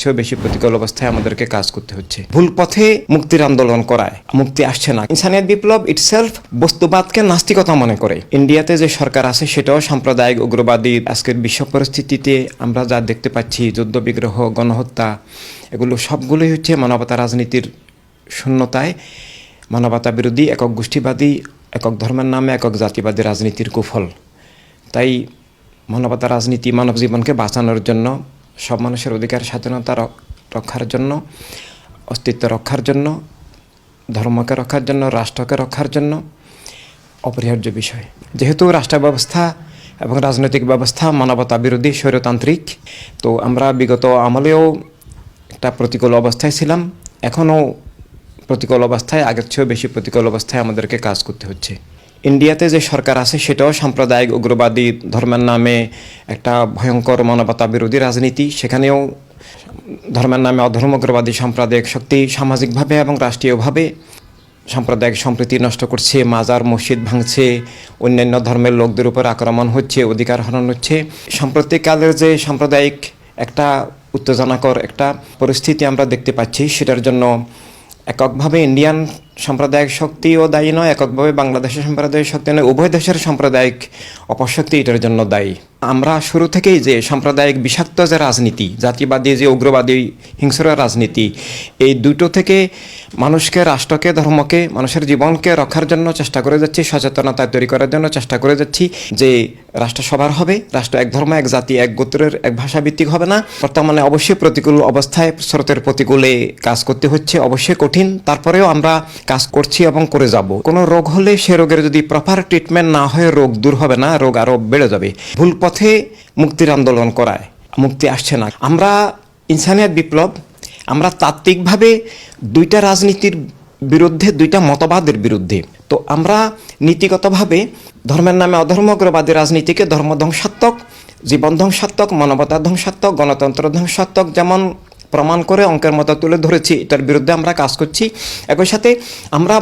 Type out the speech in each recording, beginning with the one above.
চেয়েও বেশি প্রতিকূল অবস্থায় আমাদেরকে কাজ করতে হচ্ছে। ভুল পথে মুক্তির আন্দোলন করায়, মুক্তি আসছে না। বিপ্লব ইটসেলফ বস্তুবাদকে নাস্তিকতা মনে করে। ইন্ডিয়াতে যে সরকার আছে, সেটাও সাম্প্রদায়িক উগ্রবাদী। আজকের বিশ্ব পরিস্থিতিতে আমরা যা দেখতে পাচ্ছি গণহত্যা, এগুলো সবগুলোই হচ্ছে মানবতা রাজনীতির শূন্যতায়। মানবতা বিরোধী, একক গোষ্ঠীবাদী, একক ধর্মের নামে একক জাতিবাদী রাজনীতির কুফল। তাই মানবতা রাজনীতি মানব জীবনকে বাঁচানোর জন্য সব মানুষের অধিকার স্বাধীনতা রক্ষার জন্য, অস্তিত্ব রক্ষার জন্য, ধর্মকে রক্ষার জন্য, রাষ্ট্রকে রক্ষার জন্য অপরিহার্য বিষয়। যেহেতু রাষ্ট্র ব্যবস্থা এবং রাজনৈতিক ব্যবস্থা মানবতা বিরোধী স্বৈরতান্ত্রিক, তো আমরা বিগত আমলেও একটা প্রতিকূল অবস্থায় ছিলাম। এখনও প্রতিকূল অবস্থায়, আগের চেয়েও বেশি প্রতিকূল অবস্থায় আমাদেরকে কাজ করতে হচ্ছে। ইন্ডিয়াতে যে সরকার আছে, সেটাও সাম্প্রদায়িক উগ্রবাদী ধর্মের নামে একটা ভয়ঙ্কর মানবতা বিরোধী রাজনীতি। সেখানেও ধর্মের নামে অধর্ম উগ্রবাদী সাম্প্রদায়িক শক্তি সামাজিকভাবে এবং রাষ্ট্রীয়ভাবে সাম্প্রদায়িক সম্প্রীতি নষ্ট করছে, মাজার, মসজিদ ভাঙছে, অন্যান্য ধর্মের লোকদের উপর আক্রমণ হচ্ছে, অধিকার হরণ হচ্ছে। সাম্প্রতিককালের যে সাম্প্রদায়িক একটা উত্তেজনাকর একটা পরিস্থিতি আমরা দেখতে পাচ্ছি, সেটার জন্য এককভাবে ইন্ডিয়ান সাম্প্রদায়িক শক্তিও দায়ী নয়, এককভাবে বাংলাদেশের সাম্প্রদায়িক শক্তি নয়, উভয় দেশের সাম্প্রদায়িক অপশক্তি এটার জন্য দায়ী। আমরা শুরু থেকেই যে সাম্প্রদায়িক বিষাক্ত যে রাজনীতি, জাতিবাদী যে উগ্রবাদী হিংস্র রাজনীতি, এই দুটো থেকে মানুষকে, রাষ্ট্রকে, ধর্মকে, মানুষের জীবনকে রক্ষার জন্য চেষ্টা করে যাচ্ছি, সচেতনতা তৈরি করার জন্য চেষ্টা করে যাচ্ছি যে রাষ্ট্র সবার হবে, রাষ্ট্র এক ধর্ম, এক জাতি, এক গোত্রের, এক ভাষা ভিত্তিক হবে না। বর্তমানে অবশ্যই প্রতিকূল অবস্থায় স্রোতের প্রতিকূলে কাজ করতে হচ্ছে, অবশ্যই কঠিন। তারপরেও আমরা কাজ করছি এবং করে যাব। কোনো রোগ হলে সে রোগের যদি প্রপার ট্রিটমেন্ট না হয়, রোগ দূর হবে না, রোগ আরও বেড়ে যাবে। ভুল পথে মুক্তির আন্দোলন করায়। মুক্তি আসছে না। আমরা ইনসানিয়াত বিপ্লব, আমরা তাত্ত্বিকভাবে দুইটা রাজনীতির বিরুদ্ধে, দুইটা মতবাদের বিরুদ্ধে। তো আমরা নীতিগতভাবে ধর্মের নামে অধর্মগ্রবাদী রাজনীতিকে ধর্ম ধ্বংসাত্মক জীবন ধ্বংসাত্মক, মানবতা ধ্বংসাত্মক, গণতন্ত্র ধ্বংসাত্মক যেমন প্রমাণ করে অঙ্কের মতো তুলে ধরেছি, এটার বিরুদ্ধে আমরা কাজ করছি। একই সাথে আমরা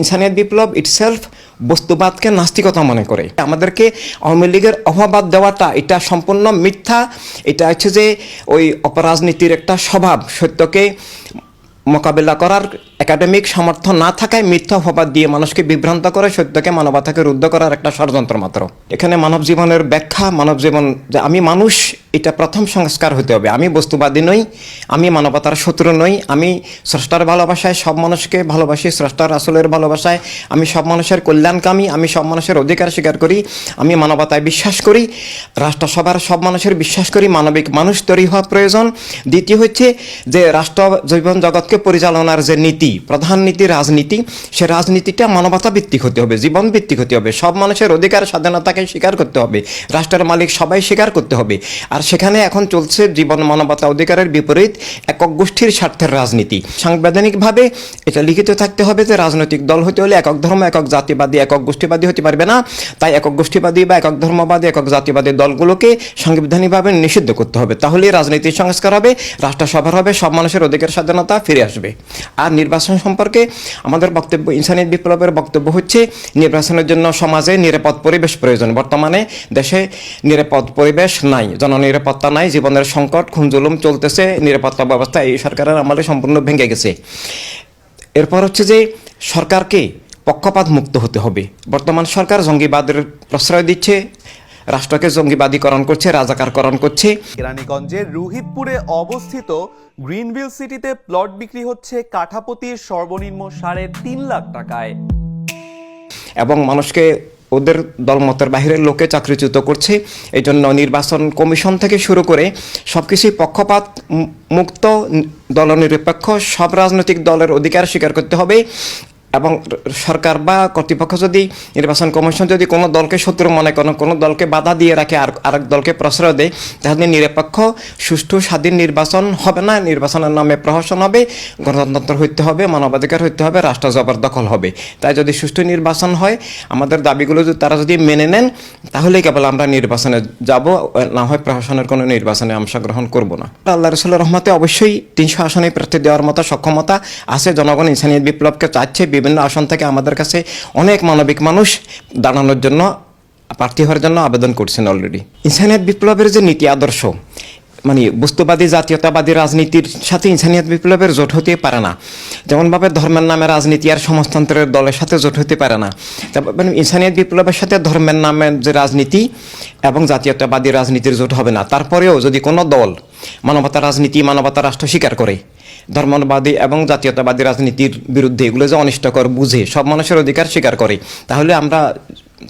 ইনসানিয়ত বিপ্লব ইটসেলফ বস্তুবাদকে নাস্তিকতা মনে করে। আমাদেরকে আওয়ামী লীগের অভাবাদ দেওয়াটা, এটা সম্পূর্ণ মিথ্যা। এটা হচ্ছে যে ওই অপরাজনীতির একটা স্বভাব, সত্যকে মোকাবেলা করার একাডেমিক সামর্থ্য না থাকায় মিথ্যা অপবাদ দিয়ে মানুষকে বিভ্রান্ত করে, সত্যকে মানবতাকে রুদ্ধ করার একটা ষড়যন্ত্র মাত্র। এখানে মানব জীবনের ব্যাখ্যা, মানব জীবন, যে আমি মানুষ, এটা প্রথম সংস্কার হতে হবে। আমি বস্তুবাদী নই, আমি মানবতার শত্রু নই, আমি স্রষ্টার ভালোবাসায় সব মানুষকে ভালোবাসি, স্রষ্টার আসলের ভালোবাসায় আমি সব মানুষের কল্যাণকামী, আমি সব মানুষের অধিকার স্বীকার করি, আমি মানবতায় বিশ্বাস করি, রাষ্ট্রসভার সব মানুষের বিশ্বাস করি, মানবিক মানুষ তৈরি হওয়া প্রয়োজন। দ্বিতীয় হচ্ছে যে রাষ্ট্র জীবন জগৎকে পরিচালনার যে নীতি প্রধান নীতি, রাজনীতি, সে রাজনীতিটা মানবতা ভিত্তিক হতে হবে, জীবন ভিত্তিক হতে হবে। সব মানুষের অধিকার, স্বাধীনতাকে স্বীকার করতে হবে। রাষ্ট্রের মালিক সবাই স্বীকার করতে হবে। আর সেখানে এখন চলছে জীবন, মানবতা অধিকারের বিপরীত একক গোষ্ঠীর স্বার্থের রাজনীতি। সাংবিধানিকভাবে এটা লিখিত থাকতে হবে যে রাজনৈতিক দল হতে হলে একক ধর্ম, একক জাতিবাদী, একক গোষ্ঠীবাদী হতে পারবে না। তাই একক গোষ্ঠীবাদী বা একক ধর্মবাদী, একক জাতিবাদী দলগুলোকে সাংবিধানিকভাবে নিষিদ্ধ করতে হবে। তাহলে রাজনীতির সংস্কার হবে, রাষ্ট্রসভার হবে, সব মানুষের অধিকার, স্বাধীনতা ফিরে আসবে। আর নির্বাচন সম্পর্কে আমাদের বক্তব্য, ইনসানিয়ত বিপ্লবের বক্তব্য হচ্ছে নির্বাচনের জন্য সমাজে নিরাপদ পরিবেশ প্রয়োজন। বর্তমানে দেশে নিরাপদ পরিবেশ নাই, জননিরাপত্তা নাই, জীবনের সংকট খুনজুলুম চলতেছে, নিরাপত্তা ব্যবস্থা এই সরকারের আমলে সম্পূর্ণ ভেঙে গেছে। এরপর হচ্ছে যে সরকারকে পক্ষপাত মুক্ত হতে হবে। বর্তমান সরকার জঙ্গিবাদের প্রশ্রয় দিচ্ছে, রাষ্ট্রকে জঙ্গিবাদীকরণ করছে, রাজাকারকরণ করছে। কেরানীগঞ্জের রুহিতপুরে অবস্থিত গ্রিনভিল সিটিতে প্লট বিক্রি হচ্ছে কাঠাপতির সর্বনিম্ন সাড়ে তিন লাখ টাকায়। এবং মানুষকে ওদের দলমতের বাহিরের লোকে চাকরিচ্যুত করছে। এই জন্য নির্বাচন কমিশন থেকে শুরু করে সব কিছুই পক্ষপাত মুক্ত দলনিরপেক্ষ সব রাজনৈতিক দলের অধিকার স্বীকার করতে হবে। এবং সরকার বা কর্তৃপক্ষ যদি নির্বাচন কমিশন যদি কোনো দলকে শত্রু মনে করে, কোনো দলকে বাধা দিয়ে রাখে, আর আরেক দলকে প্রশ্রয় দেয়, তাহলে নিরপেক্ষ, সুষ্ঠু, স্বাধীন নির্বাচন হবে না। নির্বাচনের নামে প্রহসন হবে, গণতন্ত্র হইতে হবে, মানবাধিকার হইতে হবে, রাষ্ট্র জবরদখল হবে। তাই যদি সুষ্ঠু নির্বাচন হয়, আমাদের দাবিগুলো যদি তারা যদি মেনে নেন তাহলে কেবল আমরা নির্বাচনে যাব, না হয় প্রশাসনের কোনো নির্বাচনে অংশগ্রহণ করব না। আল্লাহ রসুল্লাহ রহমতে অবশ্যই তিনশো আসনে প্রার্থী দেওয়ার মতো সক্ষমতা আছে। জনগণ ইনসানিয়ত বিপ্লবকে চাচ্ছে, বিভিন্ন আসন থেকে আমাদের কাছে অনেক মানবিক মানুষ দাঁড়ানোর জন্য, প্রার্থী হওয়ার জন্য আবেদন করছেন অলরেডি ইনসানিয়ত বিপ্লবের যে নীতি আদর্শ মানে বস্তুবাদী, জাতীয়তাবাদী রাজনীতির সাথে ইনসানিয়াত বিপ্লবের জোট হতে পারে না। যেমনভাবে ধর্মের নামে রাজনীতি আর সমাজতন্ত্রের দলের সাথে জোট হতে পারে না। মানে ইনসানিয়াত বিপ্লবের সাথে ধর্মের নামে যে রাজনীতি এবং জাতীয়তাবাদী রাজনীতির জোট হবে না। তারপরেও যদি কোনো দল মানবতা রাজনীতি, মানবতা রাষ্ট্র স্বীকার করে, ধর্মবাদী এবং জাতীয়তাবাদী রাজনীতির বিরুদ্ধে এগুলো যে অনিষ্টকর বুঝে, সব মানুষের অধিকার স্বীকার করে, তাহলে আমরা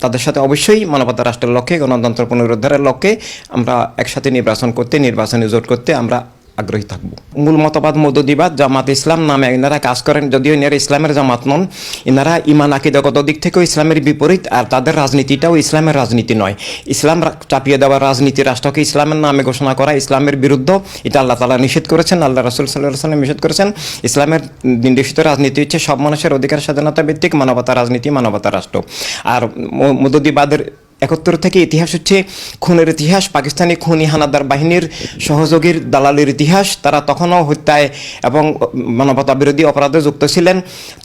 তাদের সাথে অবশ্যই মানবতা রাষ্ট্রের লক্ষ্যে, গণতন্ত্র পুনরুদ্ধারের লক্ষ্যে আমরা একসাথে নির্বাচন করতে, নির্বাচনে জোট করতে আমরা আগ্রহী থাকব। মূল মতবাদ মদদিবাদ জামাত ইসলাম নামে এনারা কাজ করেন, যদিও এনারা ইসলামের জামাত নন। এনারা ইমান আকিদগত দিক থেকেও ইসলামের বিপরীত, আর তাদের রাজনীতিটাও ইসলামের রাজনীতি নয়। ইসলাম চাপিয়ে দেওয়া রাজনীতি, রাষ্ট্রকে ইসলামের নামে ঘোষণা করা ইসলামের বিরুদ্ধ, এটা আল্লাহ তালা নিষেধ করেছেন, আল্লাহ রসুল সাল্লাহ সাল্লাম নিষেধ করেছেন। ইসলামের নির্দেশিত রাজনীতি হচ্ছে সব মানুষের অধিকার, স্বাধীনতা ভিত্তিক মানবতা রাজনীতি, মানবতা রাষ্ট্র। আর মদদিবাদের একাত্তর থেকে ইতিহাস হচ্ছে খুনের ইতিহাস, পাকিস্তানি খুনি হানাদার বাহিনীর সহযোগীর দালালির ইতিহাস। তারা তখনও হত্যায় এবং মানবতা বিরোধী অপরাধে যুক্ত ছিলেন।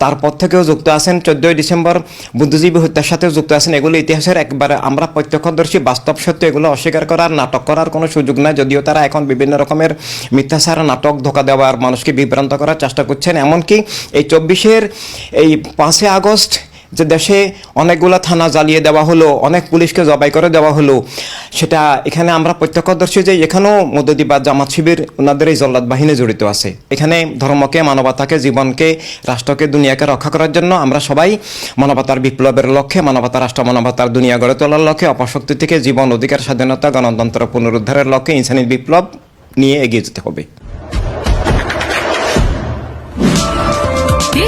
তারপর থেকেও যুক্ত আছেন। চোদ্দই ডিসেম্বর বুদ্ধিজীবী হত্যার সাথে যুক্ত আছেন। এগুলো ইতিহাসের একবারে আমরা প্রত্যক্ষদর্শী, বাস্তব সত্য এগুলো অস্বীকার করার, নাটক করার কোনো সুযোগ নাই। যদিও তারা এখন বিভিন্ন রকমের মিথ্যাচার, নাটক, ধোকা দেওয়ার মানুষকে বিভ্রান্ত করার চেষ্টা করছেন। এমনকি এই চব্বিশের এই পাঁচই আগস্ট যে দেশে অনেকগুলো থানা জ্বালিয়ে দেওয়া হলো, অনেক পুলিশকে জবাই করে দেওয়া হলো, সেটা এখানে আমরা প্রত্যক্ষদর্শী যে এখানেও মধ্যদিবাদ জামাত শিবির ওনাদের এই জল্লাদ বাহিনী জড়িত আছে। এখানে ধর্মকে, মানবতাকে, জীবনকে, রাষ্ট্রকে, দুনিয়াকে রক্ষা করার জন্য আমরা সবাই মানবতার বিপ্লবের লক্ষ্যে, মানবতা, রাষ্ট্র মানবতার দুনিয়া গড়ে তোলার লক্ষ্যে অপশক্তি থেকে জীবন অধিকার, স্বাধীনতা, গণতন্ত্র পুনরুদ্ধারের লক্ষ্যে, ইনসানি বিপ্লব নিয়ে এগিয়ে যেতে হবে।